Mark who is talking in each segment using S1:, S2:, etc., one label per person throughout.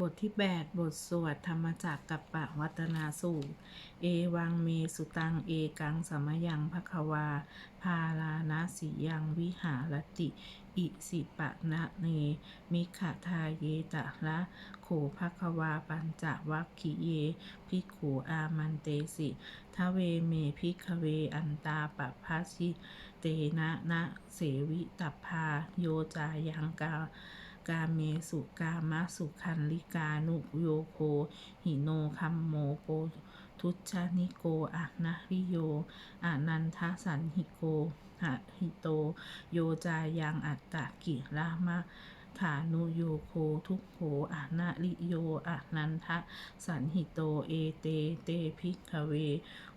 S1: บทที่ 8 บทสวดธรรมจักกับปะวัตนาสูตรเอวังเมสุตัง เอกังสมยังภควา พาลานาสียังวิหารติ อิสิปะนะเน มิขะทาเยตะละ โขภควาปัญจวัคคิเย พิขูอามันเตสิทเวเมพิกเวอันตาปะภาชิ เตนะนะเสวิตัพพาโยจายังกา กาเมสุกามะสุขันลิกานุโยโคหิโนคัมโมโปทุชานิโกอะนะริโยอานันทสันหิโกหะหิโต โยจายังอัตตะกิรามะขานุโยโคทุกโขอะนะริโยอะนันทะสันหิโตเอเตเตพิกเว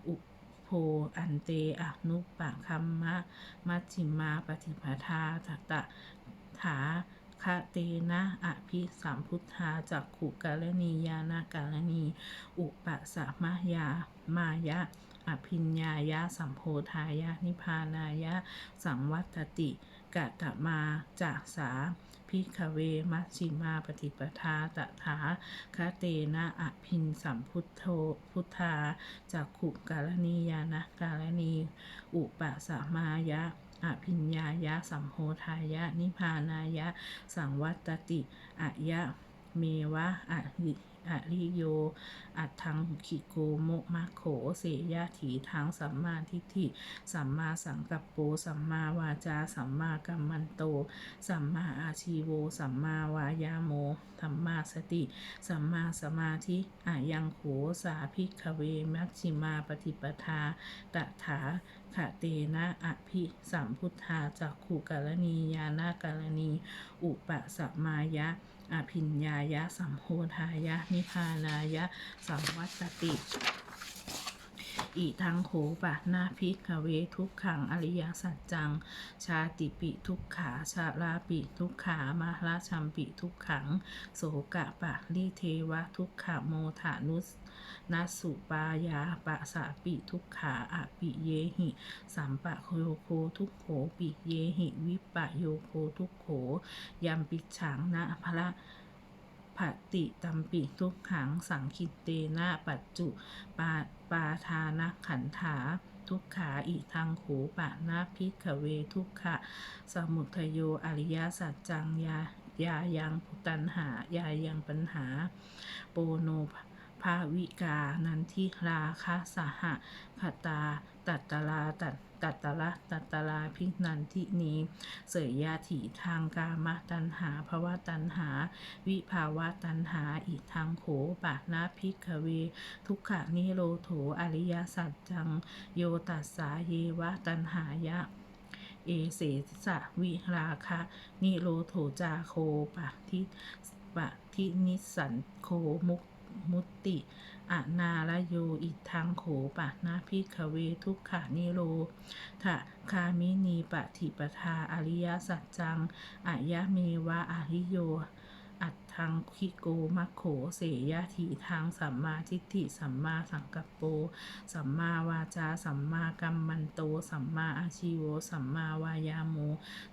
S1: อุโพอันเตอะนุปะคัมมะมัชชิมาปฏิปทาตตะถา คะเตนะอภิสัมพุทธาจักขุกาลนียานากาลนี อุปสะมายามายะ อภิญญายะสัมโพธายะ นิพานายะ สังวัตติกะตะมาจากสาพิกเวมัชิมาปฏิปทาตถาคาเตนะอภินสัมพุทโธพุทธาจักขุกาลนียานากาลนี อุปสะมายะ อภิญญายะ สัมโพธายะ นิพานายะ สังวัตติอะยะ เมวะอะริอะริโย อัตถังขิโกโมมะโข เสยะถีทางสัมมาทิฏฐิ สัมมาสังกัปโป สัมมาวาจา สัมมากัมมันโต สัมมาอาชีโว สัมมาวายาโม สัมมา สติ สัมมาสมาธิอายังโขสาภิกเวมัชชิมาปฏิปทาตถาขะเตนะอภิสัมพุทธาจักขุกาลณียานากาลณี อุปสัมมายะอภิญญายะ สัมโพธายะ นิพานายะ สัมวัตติ อีทังโขปะนาพิกเวทุกขังอริยสัจจัง ชาติปิทุกขาชาลาปิทุกขามาลาชัมปิทุกขัง โสกะปะลิเทวะทุกขโมทานุสนัสุปายาปะสะปิทุกขาอะปิเยหิ สัมปะโยโคทุกโขปิเยหิ วิปะโยโคทุกโขยัมปิฉังนะพระ ผติตัมปิทุกขังสังคิตเตนะปัจจุปาปาทานขันธาทุกขาอิทังโขปะนาพิกเวทุกขะ สมุทโยอริยสัจจังยายายังตันหายายังปัญหา โปโน ภาวิกา นันทิราคาสหะขตา ตัตตลาตัตตัตละตัตตลาพิกนันทินีเสยยาถีทางกามตันหาภวะตันหา วิภาวะตันหาอีกทางโขปะนาพิกเว ทุกขะนิโรโถอริยสัจจัง โยตัสสาเยวะตันหายะเอเสสะวิราคะ นิโรโถจาโคปะทิปะทินิสันโคมุก มุตติอะนาลโยอิทังโขปะนาพิกเวทุกขานิโรธะคามินีปฏิปทาอริยสัจจังอะยะเมวะอริโย อัตทังคิโกมัคโขเสยะถีทางสัมมาทิฏฐิสัมมาสังกัปโป สัมมาวาจา สัมมากัมมันโต สัมมาอาชีโว สัมมาวายาโม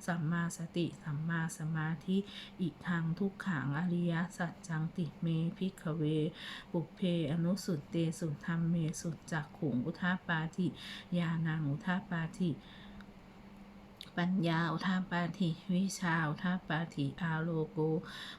S1: สัมมาสติ สัมมาสมาธิอีทางทุกขังอริยสัจจังติเมพิกเว ปุเพอนุสุตเตสุธรรมเมสุจักขุงอุทาปาธิยานังอุทาปาธิ ปัญญา อุทาปาธิวิชา อุทาปาธิอาโลโก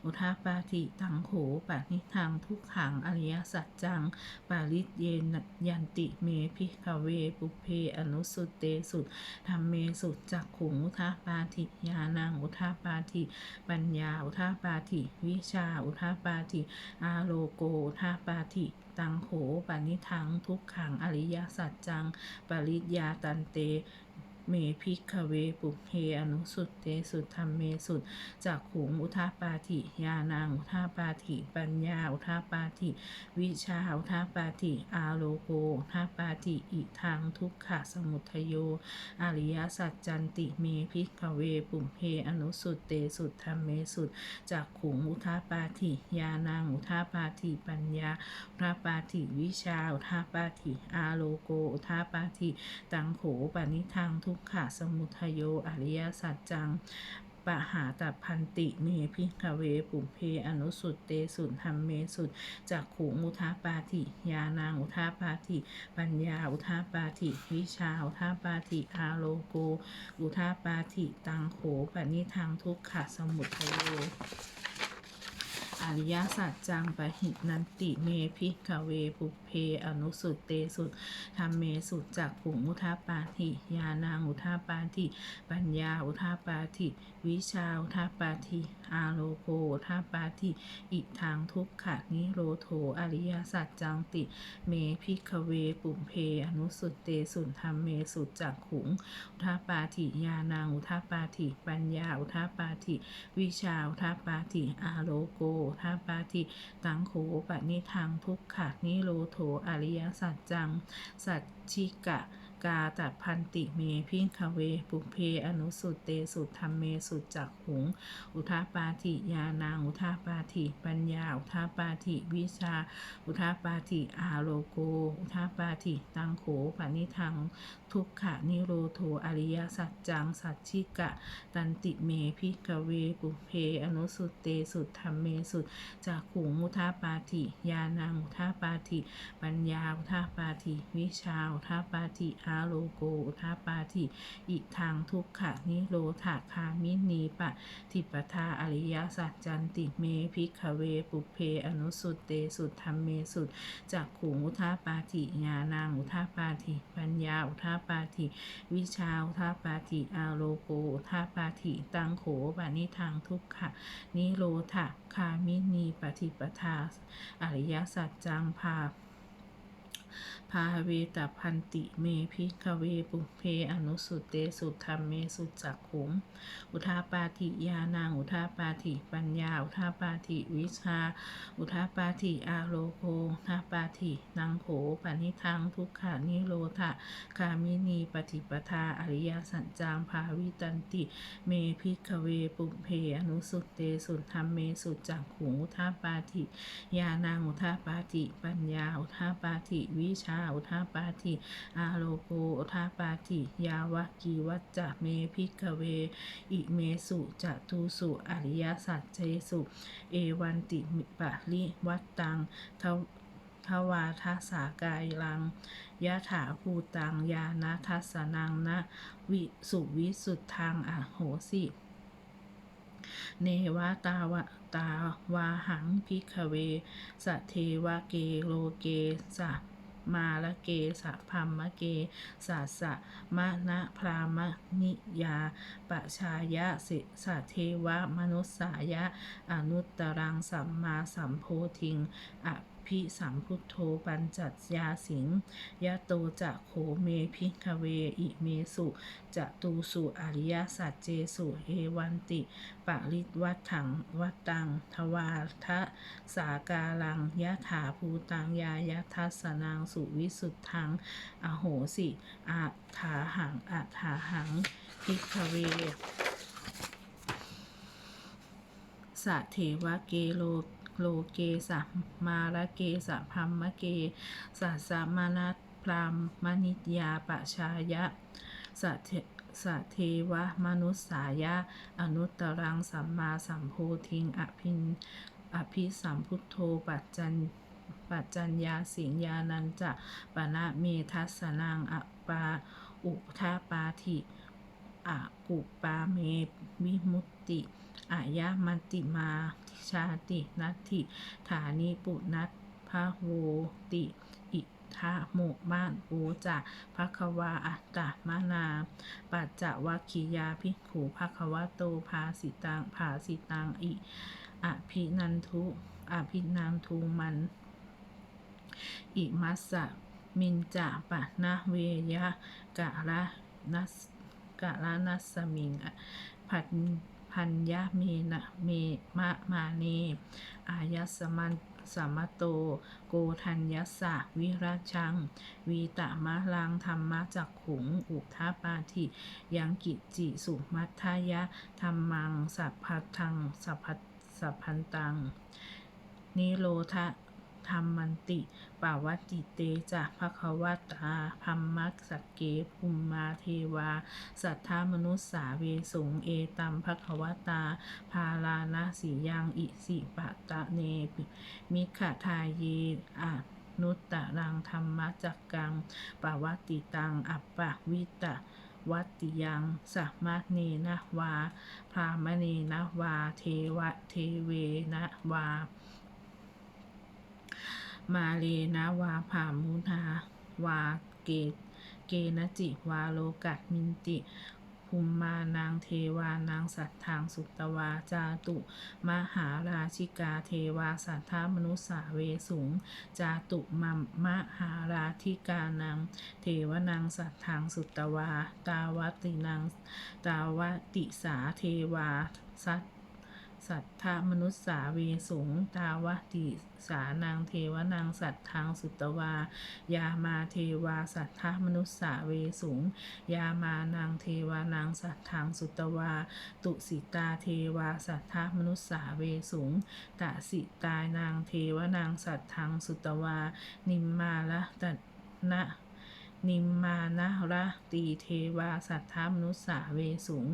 S1: อุทาปาธิตังโขปานิทังทุกขังอริยสัจจัง ปาริเยนยันติเมพิกเวปุเพอนุสุเตสุธรรมเมสุจักขุงอุทาปาธิยานังอุทาปาธิปัญญา อุทาปาธิวิชา อุทาปาธิอาโลโก อุทาปาธิตังโขปานิทังทุกขังอริยสัจจัง ปริยาตันเต เมพิกเวปุเพอนุสุตเตสุธรรมเมสุจากขุงอุทาปาธิยานางอุทาปาธิปัญญาอุทาปาธิวิชาอุทาปาธิอาโลโกอุทาปาธิอิทางทุกขะสมุทโย อริยสัจจันติเมพิกเวปุเพอนุสุตเตสุธรรมเมสุจากขุงอุทาปาธิยานางอุทาปาธิปัญญาอุทาปาธิวิชาอุทาปาธิอาโลโกอุทาปาธิตังโขปานิทังทุกขะสมุทโยอริยสัจจังปะหาตัพันติเมพิกเวปุเพอนุสุตเตสุธรรมเมสุจักขูมุทาปาติยานางอุทาปาติปัญญาอุทาปาติวิชาอุทาปาติอาโลโก อุทาปาติตังโขปนิทังทุกขะสมุทโย อริยสัจจังปะหินันติเมพิกเวปุเพอนุสุตเตสุธรรมเมสุจักขุงอุทาปาติยานางอุทาปาติปัญญาอุทาปาติวิชาอุทาปาติอาโลโกอุทาปาติอิทางทุกขะนิโรโถอริยสัจจังติ เมพิกเวปุเพอนุสุตเตสุธรรมเมสุจักขุงอุทาปาติยานางอุทาปาติปัญญาอุทาปาติวิชาอุทาปาติอาโลโกทาปาติตังโขปนิทังทุกขะนิโรโถอริยสัจจัง สัจชิกะ กาตัดพันติเมพิงคเว ปุเพ อนุสุตเตสุธรรมเมสุจักหุง อุทาปาติยานางอุทาปาติปัญญา อุทาปาติวิชา อุทาปาติอาโลโก อุทาปาติตังโขปานิทัง ทุกขะนิโรโถอริยสัจจังสัจชิกะ ตันติเมพิกเว ปุเพ อนุสุตเตสุธรรมเมสุจากขุง อุทาปาติยานังอุทาปาติปัญญา อุทาปาติวิชา อุทาปาติอาโลโกอุทาปาติอิทางทุกขะนิโรธาคามินีปะทิปทาอริยสัจจันติเมพิกเวปุเพอนุสุตเตสุธรรมเมสุจากขุงอุทาปาติญาณังอุทาปาติปัญญาอุทาปาติวิชาอุทาปาติอาโลโกอุทาปาติตังโขปานิทางทุกขะนิโรธาคามินีปฏิปทาอริยสัจจังพา พาเวตาพันติเมพิกเวปุเพอนุสุเตสุธรรมเมสุจักขุม อุทาปาติยานางอุทาปาติปัญญา อุทาปาติวิชา อุทาปาติอาโลโกทา ปาตินังโขปนิทังทุกขานิโรธาคามินีปฏิปทาอริยสัจจังภาวิตันติ เมพิกเวปุเพอนุสุตเตสุธรรมเมสุจักขุงอุทาปาติยานางอุทาปาติปัญญาอุทาปาติวิชาอุทาปาติอาโลโกอุทาปาติยาวกีวัจจะเมพิกเว อิเมสุจะตูสุอริยสัจเจสุ เอวันติมิปะลิวัตตังทว ทวาทัสากายลังยะถาภูตังยานะทัสนังนะวิสุวิสุทธังอโหสิเนวะตาวะตาวาหังพิกเวสะเทวะเกโลเกสะมาละเกสะพัมมะเกสะสะมะนะพรามนิยาปะชายะสิสะเทวะมนุสสายะ อนุตตรังสัมมาสัมโพธิงอภ สัมพุทโธปัญจัตยาสิงยะโตจะโขเมพิกเวอิเมสุจะตูสุอริยสัจเจสุเอวันติปะริวัตถังวัตตังทวาทะสากาลังยะถาภูตังยายะทัสนังสุวิสุทธัง อโหสิอาถาหังอาถาหังพิกเวสะเทวะเกโล โลเกสะมาละเกสะพัมมะเกสะสะมานัตพรามมณิตยาปะชายะสะเทสเทวะมนุสสายะ อนุตตรังสัมมาสัมโพธิงอภินอภิสัมพุทโธปัจจันปัจจัญญาสิงญานันจะปะณะเมทัสนังอปาอุทาปาธิ อากุปาเมวิมุตติอายะมันติมาชาตินัตถิฐานิปุนัตพะโวติ อิทะโมมานโวจะภควาอัตตมานา ปัจจวัคคียาภิกขุภควโตภาสิตังภาสิตังอิอภินันทุอภินันทุมัน อิมัสสะมินจะปะนะเวยะกะละนัส กะละนัสมิงอะพันพันยะเมนะเมมะมาเนอายสมันสัมมโต โกทัญยสะวิราชัง วีตะมะลังธรรมะจักขุง อุทาปาธิ ยังกิจจิสุมัทายะธรรมัง สัพพัทธัง สัพพัสัพพันตัง นิโรธ ธรรมมันติปาวัติเตจะภควตาพัมมัสสกเกภุมมาเทวา สัทธามนุสสาเวสุงเอตัมภควตาภาลานะสียังอิสิปะตะเนปิมิขะทายเยอะนุตตะรังธรรมจักกังปาวัติตัง อัปปะวิตะวัตติยังสัมมาเนนะวา พรามเนนะวา เทวะเทเวนะวา มาเลนะวาผามุนาวาเกตเกนจิวาโลกัตมินติภูมมานางเทวานางสัตทางสุตวาจาตุ มหาราชิกาเทวาสัทธามนุสสาเวสุง จาตุมัมมหาราธิกานังเทวนางสัตทางสุตวา ตาวตินางตาวติสาเทวาสัต สัทธมนุษสาเวสุงตาวติสานางเทวนางสัตทางสุตวา ยามาเทวาสัทธมนุษสาเวสุง ยามานางเทวานางสัตทธังสุตวา ตุสิตาเทวาสัทธมนุสสาเวสุง ตะสิตานางเทวนางสัตทธังสุตวา นิมมาละตะนะ นิมมานะระตีเทวาสัทธมนุสสาเวสูง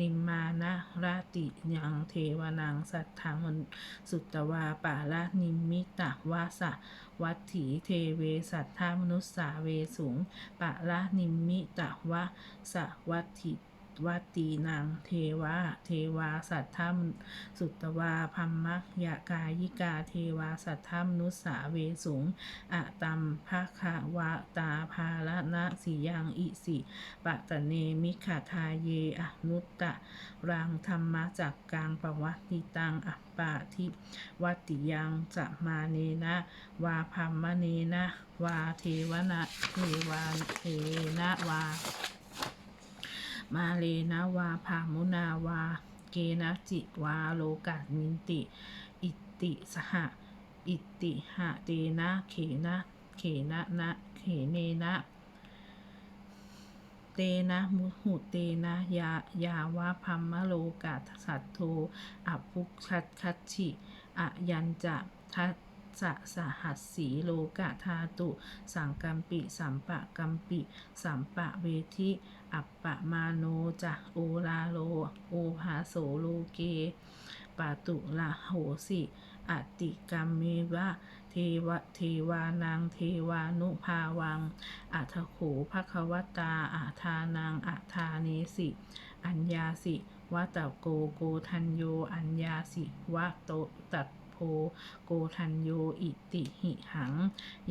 S1: นิมมานะระติยังเทวนางสัทธามนสุตวาปาละนิมิตะวาสะวัตถีเทเวสัทธามนุสสาเวสูงปะละนิมิตะวะสะวัตถิ วัตตีนางเทวาเทวาสัทธามสุตวาพัมมัคยากายิกาเทวาสัทธามนุสสาเวสุงอะตัมภะคะวะตาภาละนะสียังอิสิปะตะเนมิขทาเยอนุตตะรังธรรมจากกลางประวัติตังอัปปาทิวัติยังจะมาเนนะวาพัมมะเนนะวาเทวนะเทวาเทนะวา มาเลนะวาภามุนาวา เกนะจิวาโลกามินติ อิติสหะ อิติหะเตนะเขนะ เขนะนะเขเนนะเตนะมุหุเตนะยายาวะพัมมะโลกาสัตโทอภุชัดคัตฉิอะยันจะทั สะสหัสสีโลกะธาตุสังกัมปิสัมปะกัมปิสัมปะเวทิอัปปะมาโนจะโอลาโลโอภาโสโลเกปาตุละโหสิอติกรรมเมวะเทวะเทวานางเทวานุภาวังอัทโขภควตาอาทานังอัทาเนสิ อัญญาสิวัตโกโกทันโย อัญญาสิวะโตตัด โพ โกทันโยอิติหิหัง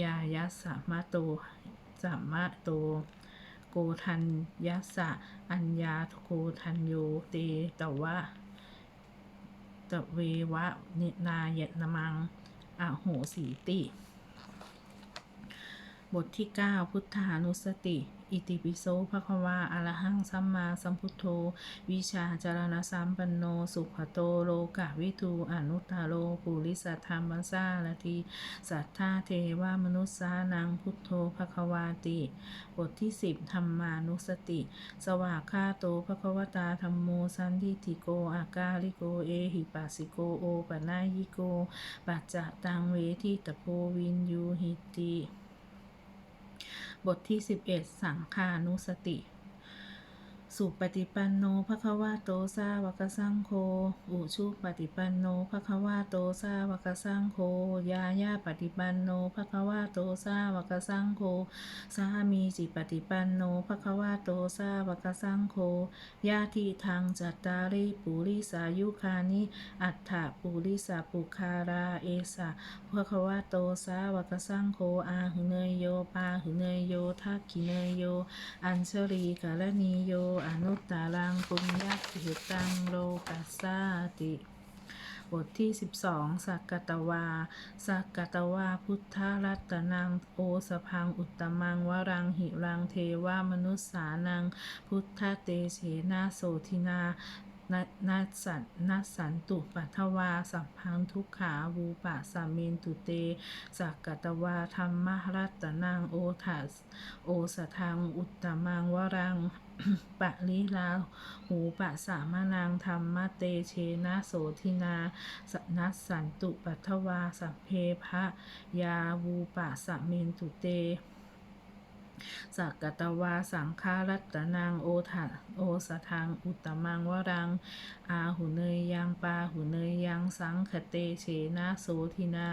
S1: ยายัสสะมะโตสัมมะโต โกทันยัสสะอัญญาโกทันโยเตตวะตะเววะนินายนมังอโหสีติ บทที่ 9 พุทธานุสติ อิติปิโสภะคะวาอะระหังสัมมาสัมพุทโธ วิชาจารณสัมปันโน สุขโตโลกะวิทูอนุตตโรปุริสัทธรรมสาลทีสัทธาเทวามนุสสานังพุทโธภคะวาติ บทที่10ธรรมานุสติ สวากขาโตภควตาธรรมโมสันทิติโกอากาลิโกเอหิปัสสิโกโอปะนายิโกปัจจะตังเวทิตโพวินยูหิติ บทที่ 11 สังฆานุสติ สุปฏิปันโนภควาโตสาวกสังโฆอุชุปฏิปันโนภควาโตสาวกสังโฆยายาปฏิปันโนภควาโตสาวกสังโฆสามีจิปฏิปันโนภควาโตสาวกสังโฆญาติทางจัตตาริปุริสายุคานิอัฏฐปุริสาปุคาราเอสะภควาโตสาวกสังโฆอาหุเนยโยปาหุเนยโยทักขิเนยโย อัญชลีกาลนีโยอนุตตารังปุญญสิตังโลกัสสาติบทที่ 12 สักกตวา สักกตวา พุทธรัตนัง โอสพัง อุตตมัง วรังหิรัง เทวามนุษสานัง พุทธเตเสนาโสทินา นันัสสันนัสสันตุปัทวา สัพพังทุกขาวูปะสาเมนตุเต สักกตวาธรรมรัตนังโอทัสโอสทังอุตตมังวรังปะลิลาหูปะสามานังธรรมเตเชนะโสทินาสนัสสันตุปัทวาสัพเพพะยาวูปะสะเมนตุเต สักกตวาสังฆารัตนังโอทัโอสทังอุตมังวรัง อาหุเนยยังปาหุเนยยังสังคเตเชนะโสทินา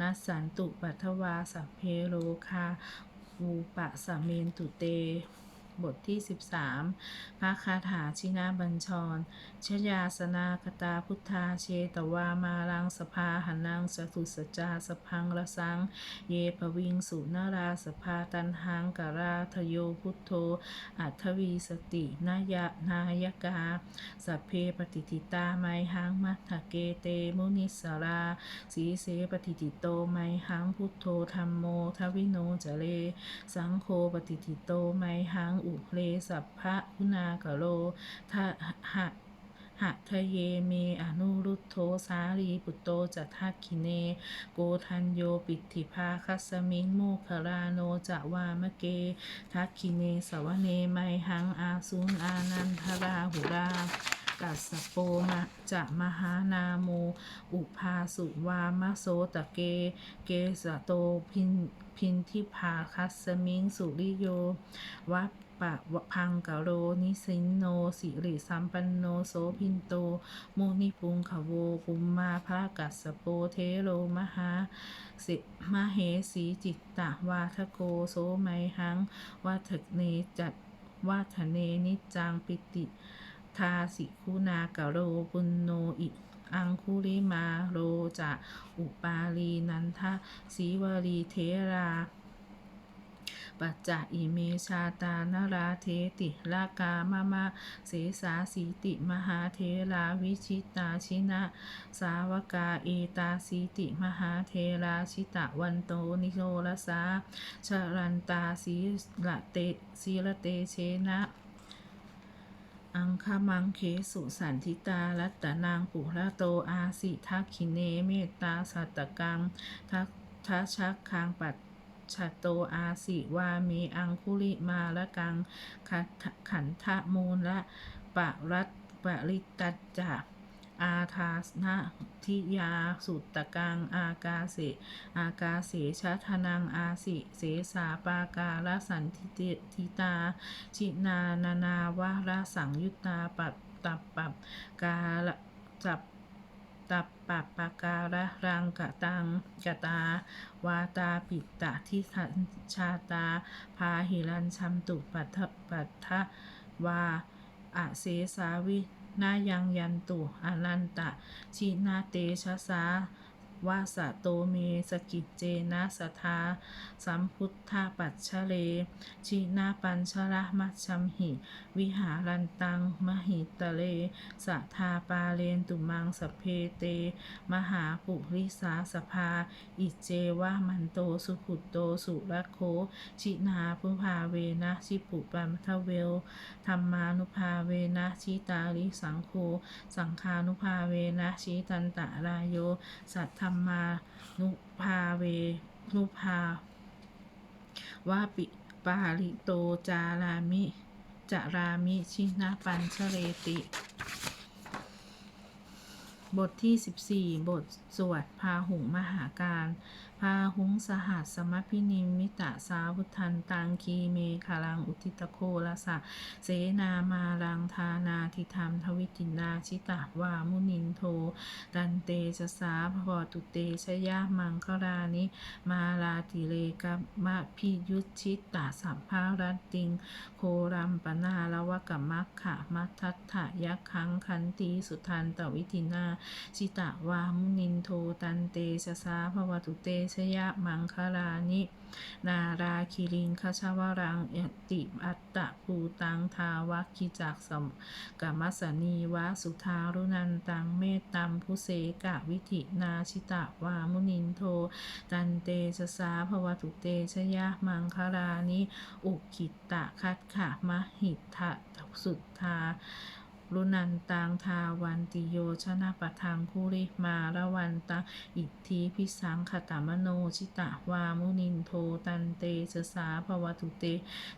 S1: นัสสันตุปัทวาสัพเพโลคาอูปะสะเมนตุเต บทที่ 13พระคาถาชินาบัญชร ชยาสนากตาพุทธาเชตวามาลังสภาหันังสตุสจาสพังระสัง เยปวิงสุนาราสภาตันหังกราทโยพุทโธ อัทวีสตินายะนายกาสัพเพปฏิทิตาไมหังมัทธเกเตมุนิสราสีเสปฏิทิโตไมหังพุทโธธรรมโมทวิโนจเลสังโฆปฏิทิโตไมหังอุเลสัพพะคุณากะโลทะหะหะทะเยเมอนุรุตโทสารีปุตโตจัตทักขิเน โกทันโยปิติภาคัสมิงโมคลาโนจะวามะเก ทักขิเนสวเนไมหังอาสุนอานันทราหุรากัสโปมะจะมหานาโม อุภาสุวามะโสตะเก เกสะโตพินพินทิภาคัสสมิงสุริโยวัป ปะวะพังกะโรนิสินโน สิริสัมปันโนโสพินโตโมนิปุงขโวกุมมาภากัสโปเทโรมหาสิมเหสีจิตตะวาทโกโสไมหังวัฏเนจัตวาทเนนิจังปิติ ทาสิคุณากะโรปุณโนอิอังคุริมาโรจะอุปาลีนันทะสีวลีเทรา ปัจจะอิเมชาตานราเทติลากามะมะเสสาสีติมหาเทราวิชิตาชินะ สาวกาเอตาสีติมหาเทราชิตะวันโตนิโรลสาชรันตาสีละเตสีละเตเชนะอังคมังเคสุสันทิตารัตตนางปุระโตอาสิทักขิเนเมตตาสัตตกังทักทัชักคางปัด ชโตอาสิวามีอังคุลิมาละกังขันขันทะมูลละปะรัตปริตัจจะอาทาสนะทิยาสุตตะกัง อากาเสอากาเสชะทนังอาสิ เสสาปากาลสันทิเตทิตา ชินานานาวะระสังยุตตาปับตับปับกาละจับ ตับปับปาการะรังกะตังกะตา วาตาปิตะทิสัชาตา พาหิรันชัมตุปัทปัทธวาอาเสสาวินายังยันตุอนันตะ ชินาเตชะสา วาสะโตเมสกิจเจนะสทาสัมพุทธาปัจฉเล ชินาปัญชระมัชชัมหิ วิหารันตังมหิตะเลสัทาปาเลนตุมังสพเพเต มหาปุริสาสภา อิเจวะมันโตสุขุตโตสุระโค ชินาพุภาเวนะชิปุปัมทเวลธรรมานุภาเวนะชิตาลิสังโฆสังฆานุภาเวนะชิตันตะรายโย สัทธรรมานุภาเวนุภาวาปิปาลิโตจารามิ จารามิ ชินาปัญชเรติ บทที่ 14 บทสวดพาหุงมหาการ พาหุงสหัสสมพินิมิตะสาวุทันตังคีเมคารังอุทิตโคลสะ เสนามารังทานาทิธรรมทวิตินาชิตะวามุนินโท ดันเตชะสาภวตุเตชยะมังครานิ มาลาติเลกะมะพิยุตชิตตาสัมภารัตติง โครัมปนาละวะกะมัคขะมัททัตถะยักขังคันตีสุทันตวิตินาชิตะวามุนินโทตันเตชะสาภวตุเตชยะมังคลานิ นาราคิริงคชวรังเอติอัตตะภูตังทาวัคิจักสมกมัสนีวะสุทารุนันตังเมตตัมพุเสกะวิธินาชิตะวามุนินโทตันเตชะสาภวตุเตชยะมังคลานิ อุกิตตะคัตขะมหิทะสุทธา รุนันตังทาวันติโยชนะปะทังคุริมาระวันตังอิทธิพิสังขตามโนชิตะวามุนินโทตันเตสสาภวตุเต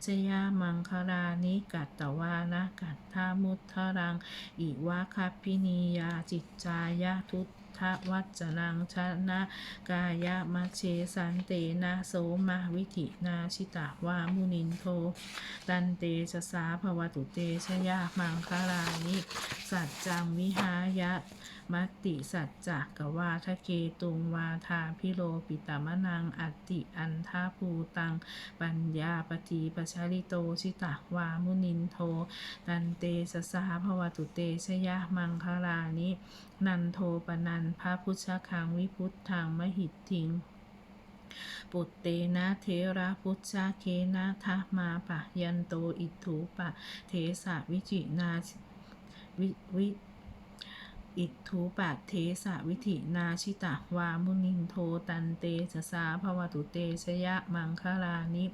S1: ชยามังคลานิกัตตวานะกัตถามุทธรัง อิวะคัพพินียาจิตจายะทุต ทะวัจจนังชนะ กายะมะเชสันเตนะโสมาวิธินาชิตาวามุนินโทตันเตชะสาภวตุเตชยามังคลานิสัจจังวิหายะ มัตติสัจจะกวาทะเกตุงวาทาพิโรปิตามนังอัตติอันทาภูตัง ปัญญาปฏิปชาริโตชิตะวามุนินโทตันเตสสาภวตุเตชยะมังคลานินันโทปนันพระพุทธคังวิพุทธังมหิตทิงปุตเตนะเทระพุทธเคนะทะมาปะยันโตอิทูปะ เทสะวิจินาวิวิ อิทูปะเทสะวิธินาชิตะวามุนินโทตันเตสสาภวตุเตชยะมังคลานิ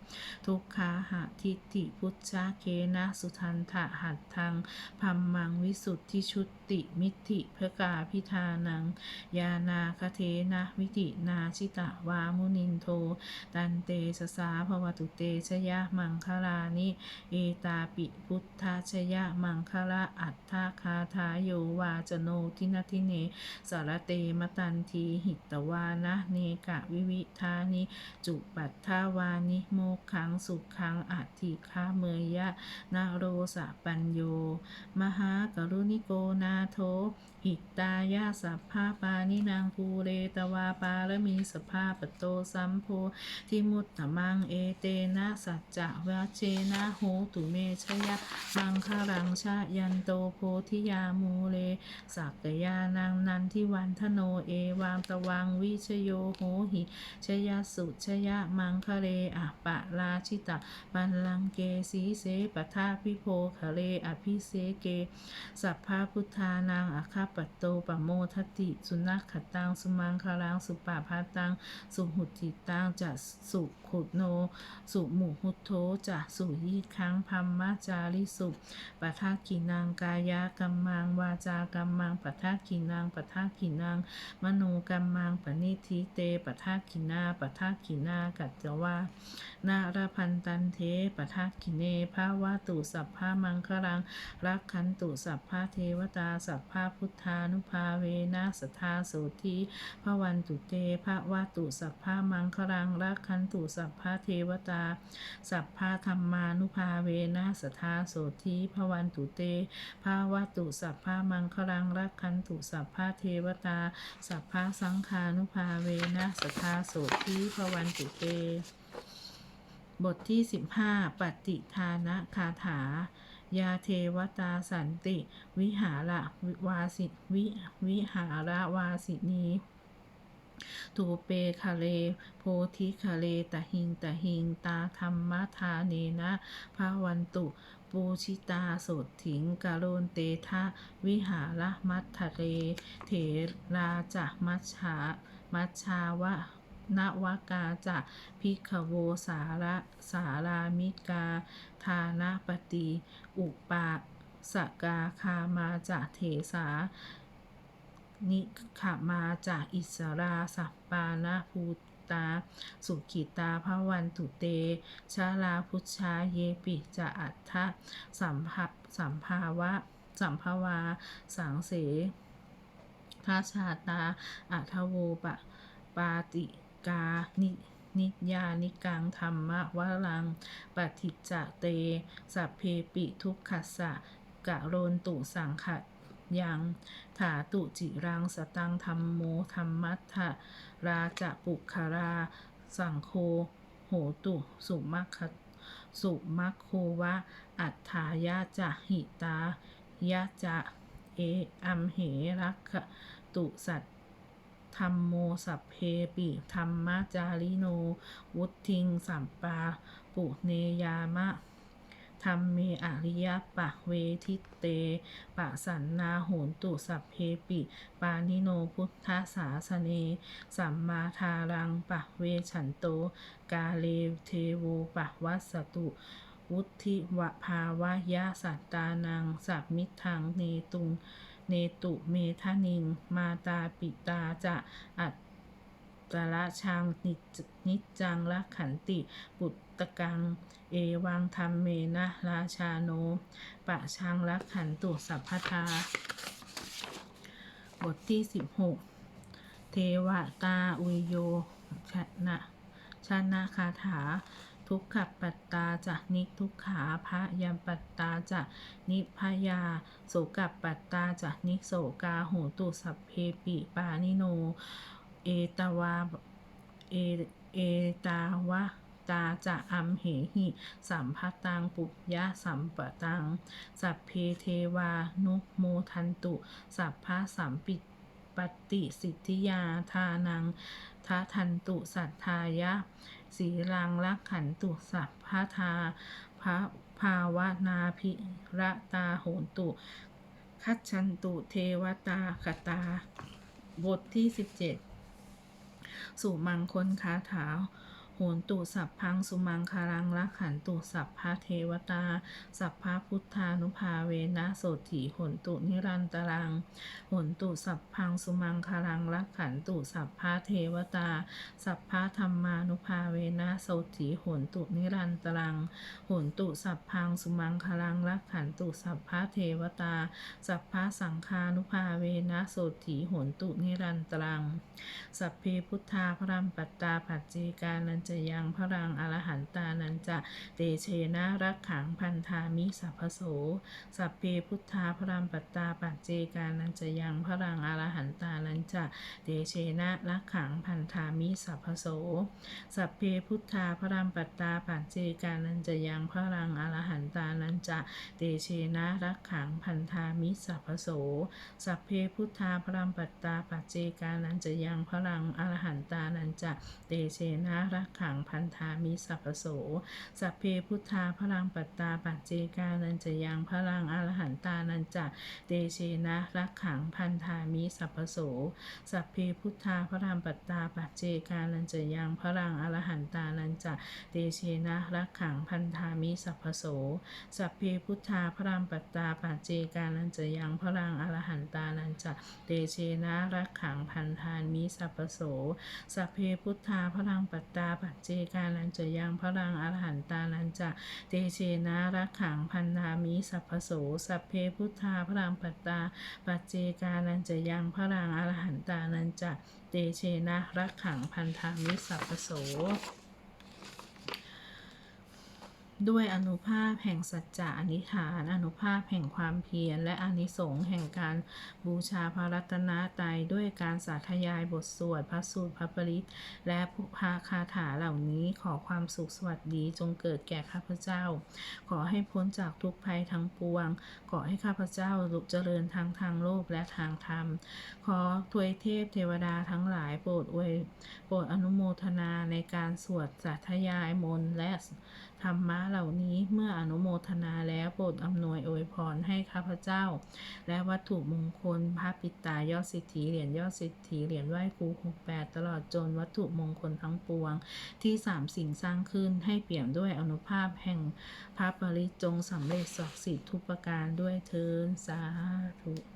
S1: ทุกขาหะทิฏฐิพุทธเคนะสุทันทะหัตทังพัมมังวิสุทธิชุติมิทธิพกาพิธานัง ยานาคเทนะวิธินาชิตะวามุนินโท ตันเตสสาภวตุเตชยะมังคลานิ เอตาปิพุทธชยะมังคละอัตถาคาทายโยวาจโนทินาทิเน สารเตมตันทีหิตวานะเนกะวิวิธานิ จุปัตถาวานิโมกขังสุขังอัติคาเมยยะนาโรสะปัญโย มหากรุณิโกนาโทหิตายาสัพพาปานินางภูเรตวาปารมีสภาปโตสัมโพทิมุตตะมังเอเตนะสัจจะวะเชนะโหตุเมชยะมังคารังชะยันโตโพธิยามูเล สักกยานังนันทิวันทโนเอวามตวังวิชโยโหหิชยสุชยะมังคะเรอะปะราชิตะปันลังเกสีเสปทาพิโพคะเรอภิเสเก สัพพะพุทธานังอาคาปโตปะโมทติสุนัขขตังสุมังคลังสุปาพาตังสุหุติตังจะสุ ขุโน สุหมุหุโทจะสุยีคังพัมมจาริสุปะทากินังกายะกัมมังวาจากัมมังปะทากินังปะทากินังมโนกัมมังปณิทิเตปะทากินาปะทากินากัจจวานาราพันตันเทปะทากิเนภาวะตุสัพพะมังคลังรักขันตุสัพพะเทวตาสัพพะพุทธานุภาเวนะสัทาโสธีพระวันตุเตภะวะตุสัพพะมังคลังรักขันตุสัพพะเทวตา สัพพะธรรมานุภาเวนะสัทาโสธีพวันตุเตภาวะตุสัพพะมังคลังรักขันตุสัพพะเทวตา สัพพะสังฆานุภาเวนะสัทาโสธีพวันตุเต บทที่ 15 ปฏิทานะคาถายาเทวตาสันติ วิหาระวาสิวิวิหาระวาสินี ตูเปคะเลโพธิคะเลตะหิงตะหิงตาธรรมทาเนนะภาวันตุปูชิตาโสดถิงกาโรนเตทะวิหารมัททะเล เถราจะมัชชามัชชาวะนวากาจะพิกโวสาระสารามิกาทานาปฏิ อุปาสกาคามาจะเถสา นิขมาจากอิสราสัปปานาภูตา สุขิตาภวันตุเต ชาลาพุชาเยปิจะอัฏฐะสัมภสัมภาวะ สัมภาวา สังเสทาชาตาอัทโวปะปาติกานินิยานิกังธรรมะวลังปฏิจจเต สัพเพปิทุกขัสสะกะโรนตุสังขะ ยังถาตุจิรังสตังธรรมโมธรรมัตถะราจะปุคารา สังโฆโหตุ สุมัคสุมัคโควะ อัฏฐายาจะหิตายะจะเออัมเหรักขตุสัตธรรมโมสัพเพปิธรรมจาริโน วุทิงสัมปา ปุเนยามะ ธรรมเมอริยปะเวทิเต ปะสันนาโหนตุสัพเพปิ ปานิโนพุทธาสาสเน สัมมาทารังปะเวฉันโต กาเลเทโวปะวัสตุวุธิวะภาวะยะสัตตานังสัพมิทังเนตุงเนตุเมทะนิง มาตาปิตาจะอัต ตละชังนิจนิจังละขันติปุตตะกัง เอวังธรรมเมนะราชาโน ปะชังละขันตุสัพพทาบทที่ 16 เทวตาอุยโยชนะชนะคาถา ทุกขปัตตาจะนิทุกขาพระยมปัตตาจะนิพยาโสกับปัตตาจะนิโสกาหูตุสัพเพปิปานิโน เอตวาเอเอตาวะตาจะอัมเหหิ สัมภตังปุญญาสัมปตัง สัพเพเทวานุโมทันตุ สัพพะสัมปิปติสิทธิยาทานังทะทันตุสัทธายะ สีลังลักขันตุสัพพะทาพระภาวนาภิระตาโหนตุ คัจฉันตุเทวตาคตา บทที่17 สุมังคลคาถา โหนตุสัพพังสุมังคารังละขันตุสัพพะเทวตา สัพพะพุทธานุภาเวนะโสถีโหนตุนิรันตรังโหนตุสัพพังสุมังคารังละขันตุสัพพะเทวตา สัพพะธรรมานุภาเวนะโสถีโหนตุนิรันตรังโหนตุสัพพังสุมังคลังละขันตุสัพพะเทวตา สัพพะสังฆานุภาเวนะโสถีโหนตุนิรันตรัง สัพเพพุทธาพรัมปัตตาปัจเจกานันจะยังพรังอรหันตานันจะเตเชนะรักขังพันธามิสัพพโส สัพเพพุทธาพรัมปัตตาปัจเจกานันจะยังพรังอรหันตานันจะเตเชนะรักขังพันธามิสัพพโส สัพเพพุทธาพรัมปัตตาปัจเจกานันจะยังพรังอรหันตานันจะเตเชนะรักขังพันธามิสัพพโส สัพเพพุทธาพรัมปัตตาปัจเจกานันจะยังพรังอรหันตานันจะเตเชนะรักขังพันธามิสัพพโส สัพเพพุทธาพรังปัตตาปัจเจกานันจะยังพรังอรหันตานันจะเตเชนะรักขังพันธามิสัพพโส สัพเพพุทธาพรังปัตตาปัจเจกานันจะยังพรังอรหันตานันจะเตเชนะรักขังพันธามิสัพพโส สัพเพพุทธาพรังปัตตาปัจเจกานันจะยังพรังอรหันตานันจะเตเชนะรักขังพันธามิสัพพโส สัพเพพุทธาพรังปัตตาปัจเจกานันจะยังพรังอรหันตานันจะเตเชนะรักขังพันธามิสัพพโสสัพเพพุทธาพรังปัตตา ปัจเจกานันจะยังพรังอรหันตานันจะเตเชนะรักขังพันธามิสัพพโส ด้วยอนุภาพแห่งสัจจะอนิฐาน อนุภาพแห่งความเพียร และอนิสงส์แห่งการบูชาพระรัตนตรัยด้วยการสาธยายบทสวดพระสูตรพระปริตและพระคาถาเหล่านี้ขอความสุขสวัสดีจงเกิดแก่ข้าพเจ้า ขอให้พ้นจากทุกภัยทั้งปวง ขอให้ข้าพเจ้าลุกเจริญทางทางโลกและทางธรรม ขอทวยเทพเทวดาทั้งหลายโปรดอวยโปรดอนุโมทนาในการสวดสาธยายมนและ รรมะเหล่านี้เมื่ออนุโมทนาแล้วโปรดอำนวยอวยพรให้ข้าพเจ้า และวัตถุมงคลพระปิตายอดสิทธิเหรียญยอดสิทธิเหรียญไหว้ครูหกแปดตลอดจนวัตถุมงคลทั้งปวง ที่สามสิ่งสร้างขึ้นให้เปี่ยมด้วยอนุภาพแห่งพระปริจงสำเร็จศักดิ์สิทธิ์ทุกประการด้วยเทินสาธุ